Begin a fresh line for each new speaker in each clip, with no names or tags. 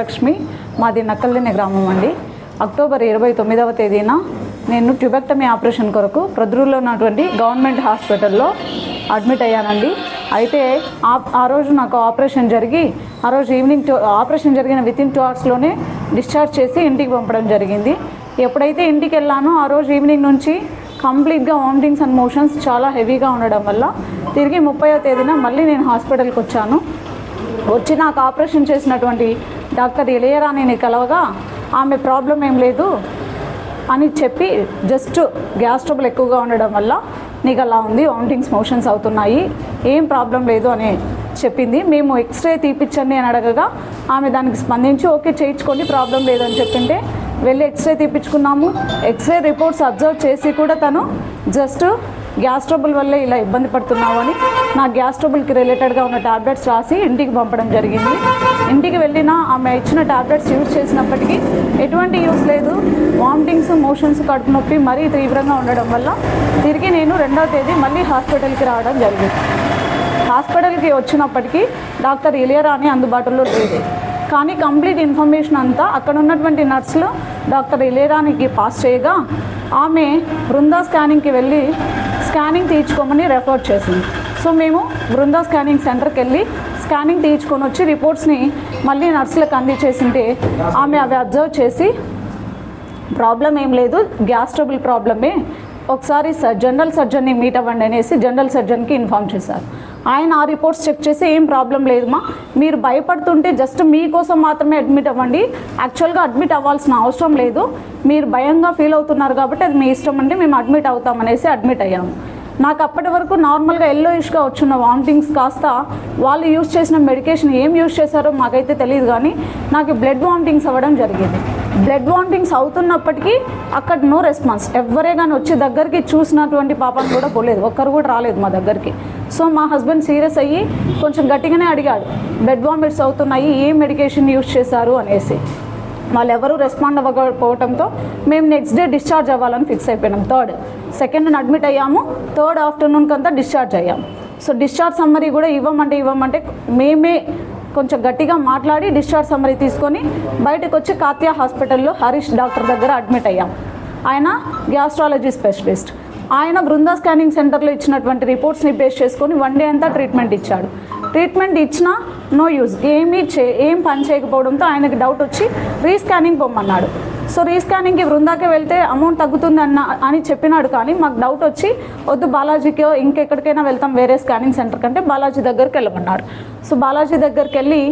లక్ష్మి మాది నక్కల్లిని గ్రామం అండి. అక్టోబర్ ఇరవై తొమ్మిదవ తేదీన నేను ట్యూబెక్టమీ ఆపరేషన్ కొరకు ప్రొద్దురులో ఉన్నటువంటి గవర్నమెంట్ హాస్పిటల్లో అడ్మిట్ అయ్యానండి. అయితే ఆ ఆ రోజు నాకు ఆపరేషన్ జరిగి ఆ రోజు ఈవినింగ్ టూ ఆపరేషన్ జరిగిన విత్ ఇన్ టూ అవర్స్లోనే డిశ్చార్జ్ చేసి ఇంటికి పంపడం జరిగింది. ఎప్పుడైతే ఇంటికి వెళ్ళానో ఆ రోజు ఈవినింగ్ నుంచి కంప్లీట్గా వామిటింగ్స్ అండ్ మోషన్స్ చాలా హెవీగా ఉండడం వల్ల తిరిగి ముప్పైవ తేదీన మళ్ళీ నేను హాస్పిటల్కి వచ్చాను. వచ్చి నాకు ఆపరేషన్ చేసినటువంటి డాక్టర్ ఇళయరాణిని కలవగా ఆమె ప్రాబ్లం ఏం లేదు అని చెప్పి జస్ట్ గ్యాస్ ట్రబుల్ ఎక్కువగా ఉండడం వల్ల నీకు అలా ఉంది వామిటింగ్స్ మోషన్స్ అవుతున్నాయి ఏం ప్రాబ్లం లేదు అని చెప్పింది. మేము ఎక్స్రే తీపిచ్చండి అని అడగగా ఆమె దానికి స్పందించి ఓకే చేయించుకోండి ప్రాబ్లం లేదని చెప్పింటే వెళ్ళి ఎక్స్రే తీపించుకున్నాము ఎక్స్రే రిపోర్ట్స్ అబ్జర్వ్ చేసి కూడా తను జస్ట్ గ్యాస్ ట్రబుల్ వల్లే ఇలా ఇబ్బంది పడుతున్నావు అని నా గ్యాస్ ట్రబుల్కి రిలేటెడ్గా ఉన్న టాబ్లెట్స్ రాసి ఇంటికి పంపడం జరిగింది. ఇంటికి వెళ్ళిన ఆమె ఇచ్చిన టాబ్లెట్స్ యూజ్ చేసినప్పటికీ ఎటువంటి యూస్ లేదు. వామిటింగ్స్ మోషన్స్ కడుపు నొప్పి మరీ తీవ్రంగా ఉండడం వల్ల తిరిగి నేను రెండవ తేదీ మళ్ళీ హాస్పిటల్కి రావడం జరిగింది. హాస్పిటల్కి వచ్చినప్పటికీ డాక్టర్ ఇలియరాని అందుబాటులో లేదు. కానీ కంప్లీట్ ఇన్ఫర్మేషన్ అంతా అక్కడ ఉన్నటువంటి నర్సులు డాక్టర్ ఇలియరానికి పాస్ చేయగా ఆమె బృందా స్కానింగ్కి వెళ్ళి స్కానింగ్ తీయించుకోమని రెఫర్ చేసింది. సో మేము బృందా స్కానింగ్ సెంటర్కి వెళ్ళి స్కానింగ్ తీయించుకొని వచ్చి రిపోర్ట్స్ని మళ్ళీ నర్సులకు అందించేసింటే ఆమె అవి అబ్జర్వ్ చేసి ప్రాబ్లం ఏం లేదు గ్యాస్ ట్రబుల్ ప్రాబ్లమే. ఒకసారి సర్ జనరల్ సర్జన్ని మీట్ అవ్వండి అనేసి జనరల్ సర్జన్కి ఇన్ఫామ్ చేశారు. ఆయన ఆ రిపోర్ట్స్ చెక్ చేసి ఏం ప్రాబ్లం లేదుమా? మీరు భయపడుతుంటే జస్ట్ మీకోసం మాత్రమే అడ్మిట్ అవ్వండి. యాక్చువల్గా అడ్మిట్ అవ్వాల్సిన అవసరం లేదు. మీరు భయంగా ఫీల్ అవుతున్నారు కాబట్టి అది మీ ఇష్టం అంటే మేము అడ్మిట్ అవుతామనేసి అడ్మిట్ అయ్యాము. నాకు అప్పటి వరకు నార్మల్గా ఎల్లోయిష్గా వచ్చిన వామిటింగ్స్ కాస్త వాళ్ళు యూజ్ చేసిన మెడికేషన్ ఏం యూజ్ చేశారో మాకైతే తెలియదు కానీ నాకు బ్లడ్ వామిటింగ్స్ అవ్వడం జరిగింది. బ్లడ్ వామిటింగ్స్ అవుతున్నప్పటికీ అక్కడ నో రెస్పాన్స్ ఎవరే కానీ వచ్చి దగ్గరికి చూసినటువంటి పాపను కూడా పోలేదు. ఒక్కరు కూడా రాలేదు మా దగ్గరికి. సో మా హస్బెండ్ సీరియస్ అయ్యి కొంచెం గట్టిగానే అడిగాడు బెడ్ వామిట్స్ అవుతున్నాయి ఏ మెడికేషన్ యూజ్ చేశారు? అనేసి. వాళ్ళు ఎవరు రెస్పాండ్ అవ్వకపోవడంతో మేము నెక్స్ట్ డే డిశ్చార్జ్ అవ్వాలని ఫిక్స్ అయిపోయినాం. థర్డ్ సెకండ్ అడ్మిట్ అయ్యాము. థర్డ్ ఆఫ్టర్నూన్ కంతా డిశ్చార్జ్ అయ్యాము సో డిశ్చార్జ్ సమ్మరీ కూడా ఇవ్వమంటే ఇవ్వమంటే మేమే కొంచెం గట్టిగా మాట్లాడి డిశ్చార్జ్ సమ్మరీ తీసుకొని బయటకు వచ్చి కాత్యా హాస్పిటల్లో హరీష్ డాక్టర్ దగ్గర అడ్మిట్ అయ్యాం. ఆయన గ్యాస్ట్రాలజీ స్పెషలిస్ట్. ఆయన బృందా స్కానింగ్ సెంటర్లో ఇచ్చినటువంటి రిపోర్ట్స్ని బేస్ చేసుకొని వన్ డే అంతా ట్రీట్మెంట్ ఇచ్చాడు. ట్రీట్మెంట్ ఇచ్చినా నో యూజ్. ఏమీ చే ఏం పని చేయకపోవడంతో ఆయనకి డౌట్ వచ్చి రీస్కానింగ్ పొమ్మన్నాడు. సో రీస్కానింగ్కి బృందాకే వెళ్తే అమౌంట్ తగ్గుతుంది అన్న అని చెప్పినాడు కానీ మాకు డౌట్ వచ్చి వద్దు బాలాజీకి ఇంకెక్కడికైనా వెళ్తాం వేరే స్కానింగ్ సెంటర్ కంటే బాలాజీ దగ్గరికి వెళ్ళమన్నాడు. సో బాలాజీ దగ్గరికి వెళ్ళి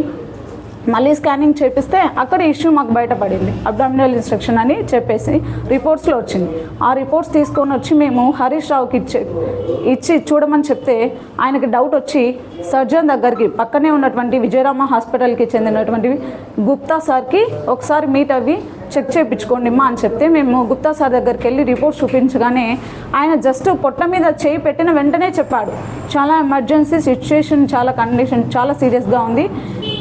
మళ్ళీ స్కానింగ్ చేపిస్తే అక్కడ ఇష్యూ మాకు బయటపడింది. అబ్డామినల్ ఇన్స్ట్రక్షన్ అని చెప్పేసి రిపోర్ట్స్లో వచ్చింది. ఆ రిపోర్ట్స్ తీసుకొని వచ్చి మేము హరీష్ రావుకి ఇచ్చి ఇచ్చి చూడమని చెప్తే ఆయనకి డౌట్ వచ్చి సర్జన్ దగ్గరికి పక్కనే ఉన్నటువంటి విజయరామ హాస్పిటల్కి చెందినటువంటి గుప్తా సార్కి ఒకసారి మీట్ అవ్వి చెక్ చేయించుకోండి అమ్మా అని చెప్తే మేము గుప్తా సార్ దగ్గరికి వెళ్ళి రిపోర్ట్స్ చూపించగానే ఆయన జస్ట్ పొట్ట మీద చేయి పెట్టిన వెంటనే చెప్పాడు. చాలా ఎమర్జెన్సీ సిచ్యుయేషన్ చాలా కండిషన్ చాలా సీరియస్గా ఉంది.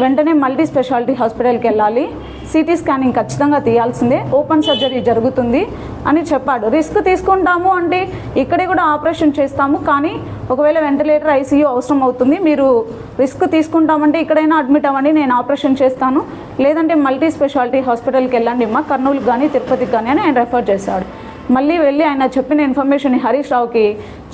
వెంటనే మల్టీ స్పెషాలిటీ హాస్పిటల్కి వెళ్ళాలి. సిటీ స్కానింగ్ ఖచ్చితంగా తీయాల్సిందే. ఓపెన్ సర్జరీ జరుగుతుంది అని చెప్పాడు. రిస్క్ తీసుకుంటాము అంటే ఇక్కడే కూడా ఆపరేషన్ చేస్తాము. కానీ ఒకవేళ వెంటిలేటర్ ఐసీయూ అవసరం అవుతుంది మీరు రిస్క్ తీసుకుంటామంటే ఇక్కడైనా అడ్మిట్ అవ్వండి నేను ఆపరేషన్ చేస్తాను. లేదంటే మల్టీ స్పెషాలిటీ హాస్పిటల్కి వెళ్ళండి మా కర్నూలుకి కానీ తిరుపతికి కానీ అని ఆయన రెఫర్ చేశాడు. మళ్ళీ వెళ్ళి ఆయన చెప్పిన ఇన్ఫర్మేషన్ హరీష్ రావుకి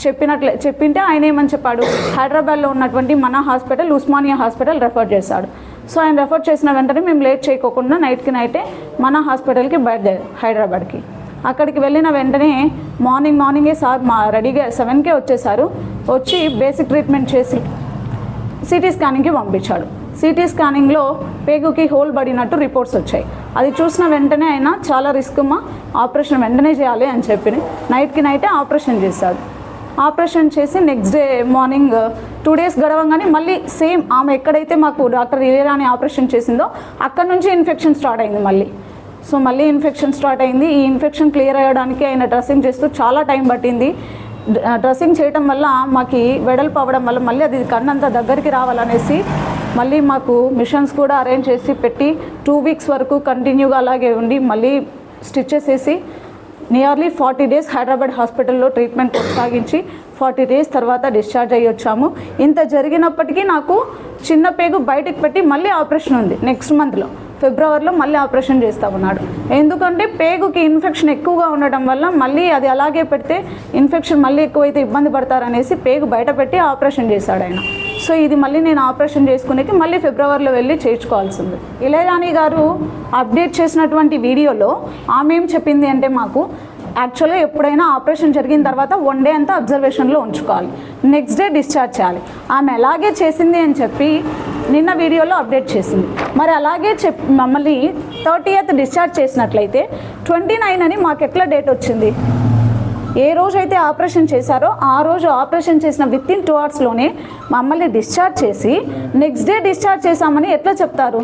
చెప్పినట్లే చెప్పింటే ఆయన ఏమని చెప్పాడు? హైదరాబాద్లో ఉన్నటువంటి మన హాస్పిటల్ ఉస్మానియా హాస్పిటల్ రెఫర్ చేశాడు. సో ఆయన రెఫర్ చేసిన వెంటనే మేము లేట్ చేయకోకుండా నైట్కి నైటే మన హాస్పిటల్కి బయలుదేరు హైదరాబాద్కి. అక్కడికి వెళ్ళిన వెంటనే మార్నింగ్ మార్నింగే సార్ మా రెడీగా సెవెన్కే వచ్చేసారు వచ్చి బేసిక్ ట్రీట్మెంట్ చేసి సిటీ స్కానింగ్కి పంపించాడు. సిటీ స్కానింగ్లో పేగుకి హోల్ పడినట్టు రిపోర్ట్స్ వచ్చాయి. అది చూసిన వెంటనే ఆయన చాలా రిస్క్ అమ్మా ఆపరేషన్ వెంటనే చేయాలి అని చెప్పి నైట్కి నైటే ఆపరేషన్ చేశాడు ఆపరేషన్ చేసి next day morning two days గడవంగానే మళ్ళీ సేమ్ ఆమె ఎక్కడైతే మాకు డాక్టర్ ఇలిరాని ఆపరేషన్ చేసిందో అక్కడ నుంచి ఇన్ఫెక్షన్ స్టార్ట్ అయింది మళ్ళీ. సో మళ్ళీ ఇన్ఫెక్షన్ స్టార్ట్ అయింది. ఈ ఇన్ఫెక్షన్ క్లియర్ అయ్యడానికి ఆయన డ్రెస్సింగ్ చేస్తూ చాలా టైం పట్టింది. డ్రెస్సింగ్ చేయడం వల్ల మాకు వెడల్పు అవ్వడం వల్ల మళ్ళీ అది కన్నంత దగ్గరికి రావాలనేసి మళ్ళీ మాకు మిషన్స్ కూడా అరేంజ్ చేసి పెట్టి టూ వీక్స్ వరకు కంటిన్యూగా అలాగే ఉండి మళ్ళీ స్టిచెస్ వేసి నియర్లీ ఫార్టీ డేస్ హైదరాబాద్ హాస్పిటల్లో ట్రీట్మెంట్ కొనసాగించి ఫార్టీ డేస్ తర్వాత డిశ్చార్జ్ అయ్యి వచ్చాము. ఇంత జరిగినప్పటికీ నాకు చిన్న పేగు బయటకు పెట్టి మళ్ళీ ఆపరేషన్ ఉంది. నెక్స్ట్ మంత్లో ఫిబ్రవరిలో మళ్ళీ ఆపరేషన్ చేస్తా ఉన్నాడు ఎందుకంటే పేగుకి ఇన్ఫెక్షన్ ఎక్కువగా ఉండడం వల్ల మళ్ళీ అది అలాగే పెడితే ఇన్ఫెక్షన్ మళ్ళీ ఎక్కువైతే ఇబ్బంది పడతారనేసి పేగు బయట పెట్టి ఆపరేషన్ చేశాడు ఆయన. సో ఇది మళ్ళీ నేను ఆపరేషన్ చేసుకునేకి మళ్ళీ ఫిబ్రవరిలో వెళ్ళి చేర్చుకోవాల్సింది. ఇళయరాణి గారు అప్డేట్ చేసినటువంటి వీడియోలో ఆమె ఏం చెప్పింది అంటే మాకు యాక్చువల్గా ఎప్పుడైనా ఆపరేషన్ జరిగిన తర్వాత వన్ డే అంతా అబ్జర్వేషన్లో ఉంచుకోవాలి. నెక్స్ట్ డే డిశ్చార్జ్ చేయాలి. ఆమె అలాగే చేసింది అని చెప్పి నిన్న వీడియోలో అప్డేట్ చేసింది. మరి అలాగే చెప్ మమ్మల్ని థర్టీ డిశ్చార్జ్ చేసినట్లయితే ట్వంటీ నైన్ అని మాకు ఎట్లా డేట్ వచ్చింది? ఏ రోజైతే ఆపరేషన్ చేశారో ఆ రోజు ఆపరేషన్ చేసిన విత్ ఇన్ టూ అవర్స్లోనే మమ్మల్ని డిశ్చార్జ్ చేసి నెక్స్ట్ డే డిశ్చార్జ్ చేశామని ఎట్లా చెప్తారు?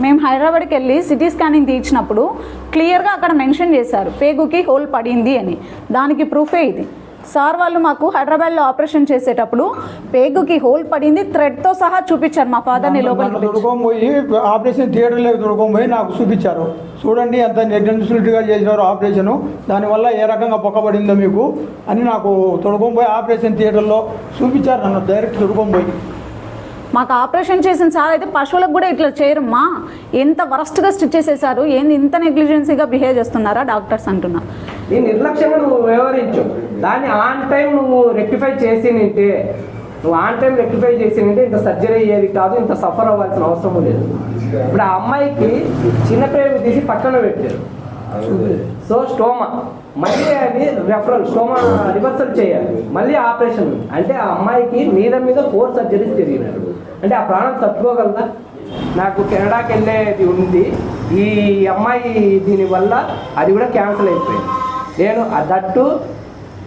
మేము హైదరాబాద్కి వెళ్ళి సిటీ స్కానింగ్ తీయించినప్పుడు క్లియర్గా అక్కడ మెన్షన్ చేశారు పేగుకి హోల్ పడింది అని. దానికి ప్రూఫే ఇది. సార్ వాళ్ళు మాకు హైదరాబాద్లో ఆపరేషన్ చేసేటప్పుడు పేగుకి హోల్ పడింది థ్రెడ్తో సహా చూపించారు మా ఫాదర్ని లోపలికి.
దొడుకొని పోయి ఆపరేషన్ థియేటర్లోకి దొడుకొని పోయి నాకు చూపించారు. చూడండి ఎంత నెగ్లెన్సిబిలిటీగా చేసినారు ఆపరేషను దానివల్ల ఏ రకంగా పొక్కబడిందో మీకు అని నాకు తొడుకొని పోయి ఆపరేషన్ థియేటర్లో చూపించారు నన్ను డైరెక్ట్ తొడుకొని పోయి.
మాకు ఆపరేషన్ చేసిన సార్ అయితే పశువులకు కూడా ఇట్లా చేయరమ్మా ఎంత వరస్ట్గా స్టిచ్ చేసేసారు ఏంది ఇంత నెగ్లిజెన్సీగా బిహేవ్ చేస్తున్నారా డాక్టర్స్ అంటున్నా.
నీ నిర్లక్ష్యంగా నువ్వు వ్యవహరించు. దాన్ని ఆన్ టైం నువ్వు రెక్టిఫై చేసి నింటే నువ్వు ఆన్ టైం రెక్టిఫై చేసి నింటే ఇంత సర్జరీ అయ్యేది కాదు ఇంత సఫర్ అవ్వాల్సిన అవసరం లేదు. ఇప్పుడు ఆ అమ్మాయికి చిన్న పేరు తీసి పక్కన పెట్టారు. So stoma. మళ్ళీ అది రెఫరల్ స్టోమా రివర్సల్ చేయాలి. మళ్ళీ ఆపరేషన్ అంటే ఆ అమ్మాయికి మీద మీద ఫోర్ సర్జరీస్ జరిగినారు అంటే ఆ ప్రాణం తట్టుకోగలదా? నాకు కెనడాకి వెళ్ళేది ఉంది. ఈ అమ్మాయి దీనివల్ల అది కూడా క్యాన్సిల్ అయిపోయింది. నేను దట్టు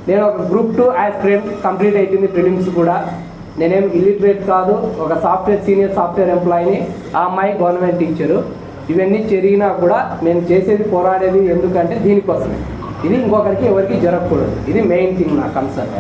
నేను ఒక గ్రూప్ టూ క్రీమ్ కంప్లీట్ అయిపోయింది ప్రిలిమ్స్ కూడా. నేనేం ఇల్లిటరేట్ కాదు ఒక సాఫ్ట్వేర్ సీనియర్ సాఫ్ట్వేర్ ఎంప్లాయీని ఆ అమ్మాయి గవర్నమెంట్ టీచరు ఇవన్నీ జరిగినా కూడా నేను చేసేది పోరాడేది ఎందుకంటే దీనికోసమే. ఇది ఇంకొకరికి ఎవరికి జరగకూడదు. ఇది మెయిన్ థింగ్ నా కన్సర్న్